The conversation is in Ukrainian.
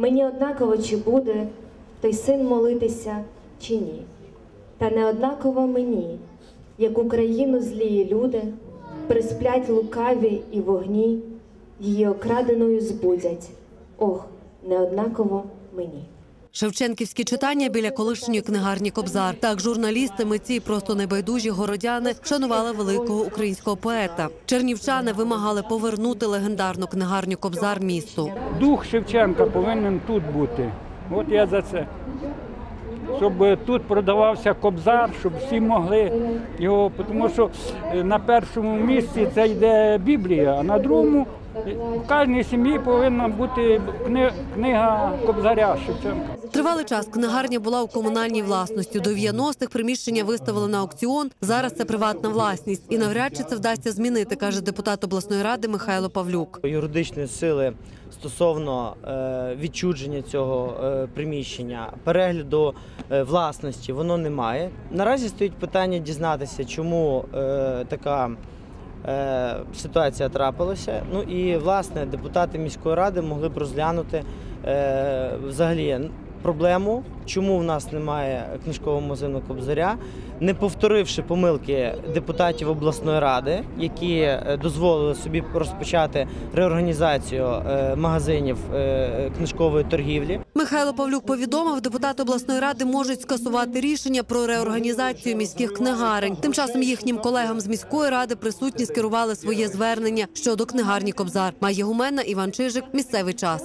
Мені однаково, чи буде той син молитися, чи ні. Та не однаково мені, як Україну злії люди присплять лукаві і вогні, її окраденою збудять. Ох, не однаково мені. Шевченківські читання біля колишньої книгарні Кобзар. Так журналісти, митці просто небайдужі городяни вшанували великого українського поета. Чернівчани вимагали повернути легендарну книгарню Кобзар місту. Дух Шевченка повинен тут бути. От я за це. Щоб тут продавався кобзар, щоб всі могли його, тому що е, на першому місці це йде Біблія, а на другому в кожній сім'ї повинна бути кни- книга кобзаря Шевченка. Тривалий час книгарня була у комунальній власності. До 90-х приміщення виставили на аукціон. Зараз це приватна власність, і навряд чи це вдасться змінити, каже депутат обласної ради Михайло Павлюк. юридичної сили стосовно е, відчудження цього е, приміщення, перегляду е, власності, воно немає. Наразі стоїть питання дізнатися, чому така ситуація трапилася. Ну і власне депутати міської ради могли б розглянути е, взагалі проблему, чому в нас немає книжкового музею Кобзаря, не повторивши помилки депутатів обласної ради, які е, дозволили собі розпочати реорганізацію е, магазинів е, книжкової торгівлі. Михайло Павлюк повідомив, депутати обласної ради можуть скасувати рішення про реорганізацію міських книгарень. Тим часом їхнім колегам з міської ради присутні скерували своє звернення щодо книгарні Кобзар. Має гумена Іван Чижик. Місцевий час.